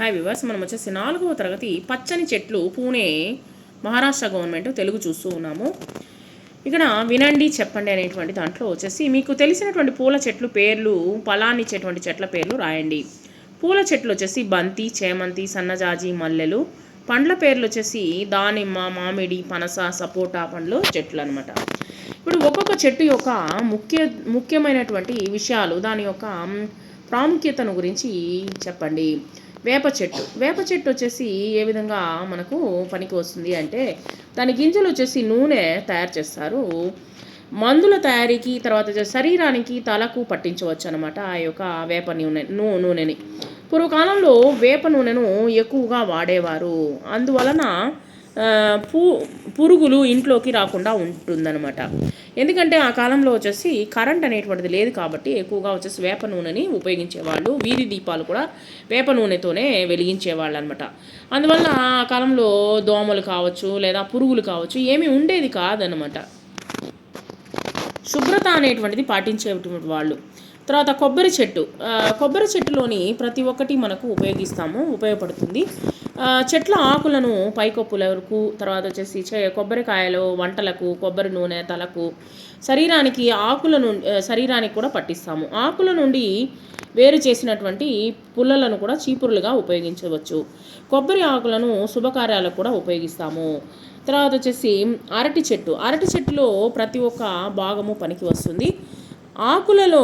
Hi viewers మనం వచ్చేసి నాలుగవ తరగతి పచ్చని చెట్లు పూణే మహారాష్ట్ర గవర్నమెంట్ తెలుగు చూస్తూ ఉన్నాము. ఇక్కడ వినండి చెప్పండి అనేటువంటి దాంట్లో వచ్చేసి మీకు తెలిసినటువంటి పూల చెట్లు పేర్లు ఫలాన్ని ఇచ్చేటువంటి చెట్ల పేర్లు రాయండి. పూల చెట్లు వచ్చేసి బంతి చేమంతి సన్నజాజి మల్లెలు. పండ్ల పేర్లు వచ్చేసి దానిమ్మ మామిడి పనస సపోటా పండ్లు చెట్లు అనమాట ఇప్పుడు ఒక్కొక్క చెట్టు యొక్క ముఖ్య ముఖ్యమైనటువంటి విషయాలు దాని యొక్క ప్రాముఖ్యతను గురించి చెప్పండి. వేప చెట్టు. వేప చెట్టు వచ్చేసి ఏ విధంగా మనకు పనికి వస్తుంది అంటే దాని గింజలు వచ్చేసి నూనె తయారు చేస్తారు. మందుల తయారీకి తర్వాత శరీరానికి తలకు పట్టించవచ్చు అనమాట ఆ యొక్క వేప నూనె నూ నూనెని. పూర్వకాలంలో వేప నూనెను ఎక్కువగా వాడేవారు. అందువలన పు పూ పురుగులు ఇంట్లోకి రాకుండా ఉంటుందన్నమాట. ఎందుకంటే ఆ కాలంలో వచ్చేసి కరెంట్ అనేటువంటిది లేదు కాబట్టి ఎక్కువగా వచ్చేసి వేప నూనెని ఉపయోగించేవాళ్ళు వీధి దీపాలు కూడా వేప నూనెతోనే వెలిగించేవాళ్ళు అనమాట అందువల్ల ఆ కాలంలో దోమలు కావచ్చు లేదా పురుగులు కావచ్చు ఏమీ ఉండేది కాదనమాట. శుభ్రత అనేటువంటిది పాటించేటువంటి వాళ్ళు. తర్వాత కొబ్బరి చెట్టు కొబ్బరి చెట్టులోని ప్రతి ఒక్కటి మనకు ఉపయోగిస్తాము ఉపయోగపడుతుంది. చెట్ల ఆకులను పైకొప్పులకు తర్వాత వచ్చేసి కొబ్బరికాయలు వంటలకు కొబ్బరి నూనె తలకు శరీరానికి ఆకుల నుండి శరీరానికి కూడా పట్టిస్తాము. ఆకుల నుండి వేరు చేసినటువంటి పుల్లలను కూడా చీపురులుగా ఉపయోగించవచ్చు. కొబ్బరి ఆకులను శుభకార్యాలకు కూడా ఉపయోగిస్తాము. తర్వాత వచ్చేసి అరటి చెట్టు. అరటి చెట్టులో ప్రతి ఒక్క భాగము పనికి వస్తుంది. ఆకులలో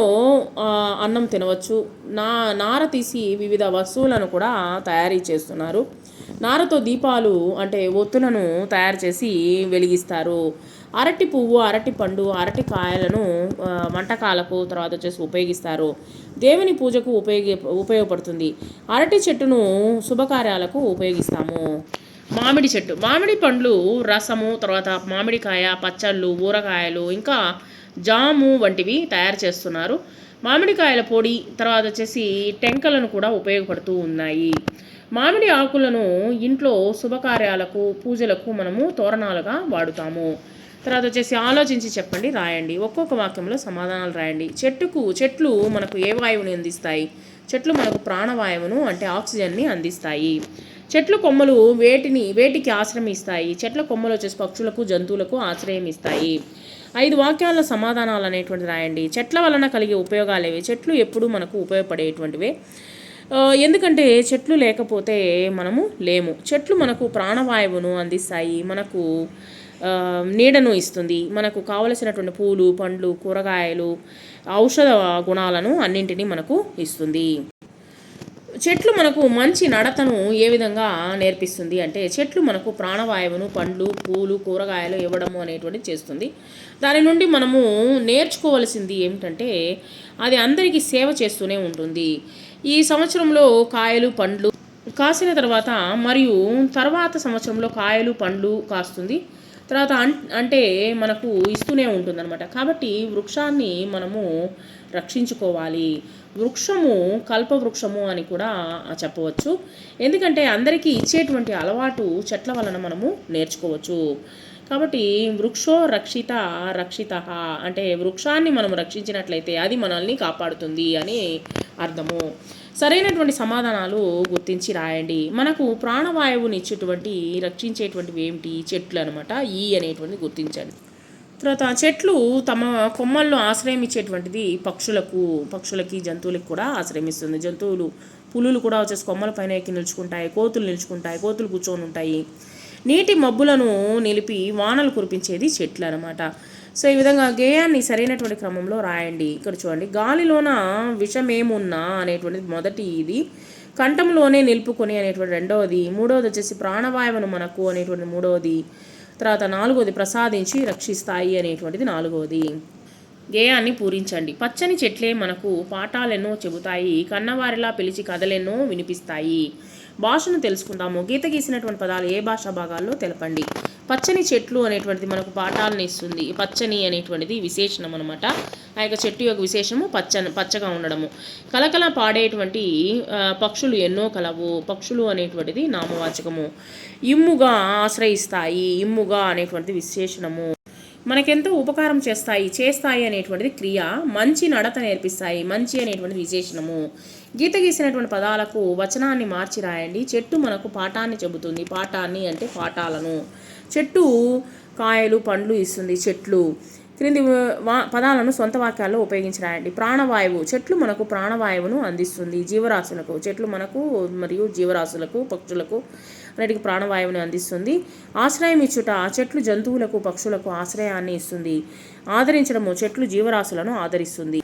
అన్నం తినవచ్చు. నా నార తీసి వివిధ వస్తువులను కూడా తయారీ చేస్తున్నారు. నారతో దీపాలు అంటే ఒత్తులను తయారు చేసి వెలిగిస్తారు. అరటి పువ్వు అరటి పండు అరటి కాయలను వంటకాలకు తర్వాత వచ్చేసి ఉపయోగిస్తారు. దేవుని పూజకు ఉపయోగ ఉపయోగపడుతుంది. అరటి చెట్టును శుభకార్యాలకు ఉపయోగిస్తాము. మామిడి చెట్టు మామిడి పండ్లు రసము తర్వాత మామిడికాయ పచ్చళ్ళు ఊరగాయలు ఇంకా జాము వంటివి తయారు చేస్తున్నారు. మామిడికాయల పొడి తర్వాత వచ్చేసి టెంకలను కూడా ఉపయోగపడుతూ ఉన్నాయి. మామిడి ఆకులను ఇంట్లో శుభకార్యాలకు పూజలకు మనము తోరణాలుగా వాడుతాము. తర్వాత వచ్చేసి ఆలోచించి చెప్పండి రాయండి. ఒక్కొక్క వాక్యంలో సమాధానాలు రాయండి. చెట్టుకు చెట్లు మనకు ఏ వాయువుని అందిస్తాయి? చెట్లు మనకు ప్రాణవాయువును అంటే ఆక్సిజన్ని అందిస్తాయి. చెట్లు కొమ్మలు వేటిని వేటికి ఆశ్రమిస్తాయి చెట్ల కొమ్మలు వచ్చేసి పక్షులకు జంతువులకు ఆశ్రయం ఇస్తాయి ఐదు వాక్యాల సమాధానాలు అనేటువంటి రాయండి. చెట్ల వలన కలిగే ఉపయోగాలు ఏవి? చెట్లు ఎప్పుడూ మనకు ఉపయోగపడేటువంటివే. ఎందుకంటే చెట్లు లేకపోతే మనము లేము. చెట్లు మనకు ప్రాణవాయువును అందిస్తాయి. మనకు నీడను ఇస్తుంది. మనకు కావలసినటువంటి పూలు పండ్లు కూరగాయలు ఔషధ గుణాలను అన్నింటినీ మనకు ఇస్తుంది. చెట్లు మనకు మంచి నడతను ఏ విధంగా నేర్పిస్తుంది అంటే చెట్లు మనకు ప్రాణవాయువును పండ్లు పూలు కూరగాయలు ఇవ్వడము అనేటువంటిది చేస్తుంది. దాని నుండి మనము నేర్చుకోవలసింది ఏమిటంటే అది అందరికీ సేవ చేస్తూనే ఉంటుంది. ఈ సంవత్సరంలో కాయలు పండ్లు కాసిన తర్వాత మరియు తర్వాత సంవత్సరంలో కాయలు పండ్లు కాస్తుంది. తర్వాత అం అంటే మనకు ఇస్తూనే ఉంటుందన్నమాట. కాబట్టి వృక్షాన్ని మనము రక్షించుకోవాలి. వృక్షము కల్పవృక్షము అని కూడా చెప్పవచ్చు. ఎందుకంటే అందరికీ ఇచ్చేటువంటి అలవాటు చెట్ల వలన మనము నేర్చుకోవచ్చు. కాబట్టి వృక్షో రక్షిత రక్షిత అంటే వృక్షాన్ని మనం రక్షించినట్లయితే అది మనల్ని కాపాడుతుంది అని అర్థము. సరైనటువంటి సమాధానాలు గుర్తించి రాయండి. మనకు ప్రాణవాయువుని ఇచ్చేటువంటి రక్షించేటువంటివి ఏమిటి? చెట్లు అనమాట ఈ అనేటువంటిది గుర్తించండి. తర్వాత చెట్లు తమ కొమ్మల్లో ఆశ్రయం ఇచ్చేటువంటిది పక్షులకు పక్షులకి జంతువులకు కూడా ఆశ్రయం ఇస్తుంది జంతువులు పులులు కూడా వచ్చేసి కొమ్మల పైన ఎక్కి నిలుచుకుంటాయి కోతులు నిలుచుకుంటాయి కోతులు కూర్చొని ఉంటాయి. నీటి మబ్బులను నిలిపి వానలు కురిపించేది చెట్లు అనమాట సో ఈ విధంగా గేయాన్ని సరైనటువంటి క్రమంలో రాయండి. ఇక్కడ చూడండి గాలిలోన విషమేమున్నా అనేటువంటిది మొదటి ఇది కంఠంలోనే నిలుపుకొని అనేటువంటి రెండవది మూడవది వచ్చేసి ప్రాణవాయువును మనకు అనేటువంటి మూడవది తర్వాత నాలుగవది ప్రసాదించి రక్షిస్తాయి అనేటువంటిది నాలుగవది. గేయాన్ని పూరించండి. పచ్చని చెట్లే మనకు పాఠాలెన్నో చెబుతాయి కన్నవారిలా పిలిచి కథలెన్నో వినిపిస్తాయి. భాషను తెలుసుకుందాము. గీత గీసినటువంటి పదాలు ఏ భాషా భాగాల్లో? తెలపండి. పచ్చని చెట్లు అనేటువంటిది మనకు పాఠాలను ఇస్తుంది. పచ్చని అనేటువంటిది విశేషణం అనమాట ఆ యొక్క చెట్టు యొక్క విశేషము పచ్చని పచ్చగా ఉండడము. కలకల పాడేటువంటి పక్షులు ఎన్నో కలవు. పక్షులు అనేటువంటిది నామవాచకము. ఇమ్ముగా ఆశ్రయిస్తాయి. ఇమ్ముగా అనేటువంటిది విశేషణము. మనకెంతో ఉపకారం చేస్తాయి చేస్తాయి అనేటువంటిది క్రియ. మంచి నడత నేర్పిస్తాయి. మంచి అనేటువంటిది విశేషణము. గీత గీసినటువంటి పదాలకు వచనాన్ని మార్చి రాయండి. చెట్టు మనకు పాఠాన్ని చెబుతుంది. పాఠాన్ని అంటే పాఠాలను. చెట్టు కాయలు పండ్లు ఇస్తుంది చెట్లు. క్రింది వా పదాలను సొంత వాక్యాల్లో ఉపయోగించి రాయండి ప్రాణవాయువు. చెట్లు మనకు ప్రాణవాయువును అందిస్తుంది. జీవరాశులకు. చెట్లు మనకు మరియు జీవరాశులకు పక్షులకు అన్నిటికీ ప్రాణవాయువుని అందిస్తుంది. ఆశ్రయం ఇచ్చుట చెట్లు జంతువులకు పక్షులకు ఆశ్రయాన్ని ఇస్తుంది. ఆదరించడము చెట్లు జీవరాశులను ఆదరిస్తుంది.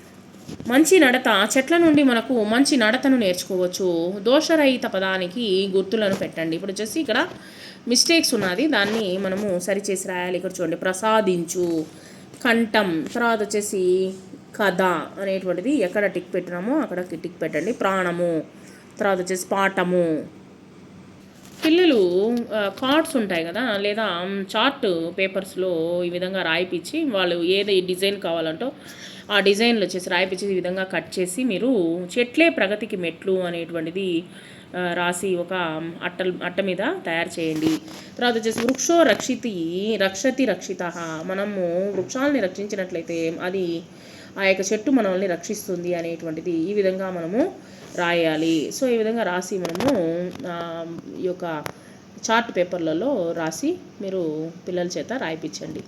మంచి నడత. చెట్ల నుండి మనకు మంచి నడతను నేర్చుకోవచ్చు. దోషరహిత పదానికి గుర్తులను పెట్టండి. ఇప్పుడు వచ్చేసి ఇక్కడ మిస్టేక్స్ ఉన్నది. దాన్ని మనము సరిచేసి రాయాలి. ఇక్కడ చూడండి. ప్రసాదించు కంఠం తర్వాత వచ్చేసి కథ అనేటువంటిది ఎక్కడ టిక్ పెట్టినామో అక్కడ టిక్ పెట్టండి. ప్రాణము తర్వాత వచ్చేసి పాఠము. పిల్లలు కార్డ్స్ ఉంటాయి కదా లేదా చార్ట్ పేపర్స్లో ఈ విధంగా రాయిపించి వాళ్ళు ఏది డిజైన్ కావాలంటో ఆ డిజైన్లు వచ్చేసి రాయిపించి ఈ విధంగా కట్ చేసి మీరు చెట్లే ప్రగతికి మెట్లు అనేటువంటిది రాసి ఒక అట్ట అట్ట మీద తయారు చేయండి. తర్వాత వచ్చేసి వృక్షో రక్షితి రక్షతి రక్షిత. మనము వృక్షాలని రక్షించినట్లయితే అది ఆ యొక్క చెట్టు మనల్ని రక్షిస్తుంది అనేటువంటిది ఈ విధంగా మనము రాయాలి. సో ఈ విధంగా రాసి మనము ఈ యొక్క చార్ట్ పేపర్లలో రాసి మీరు పిల్లల చేత రాయిపించండి.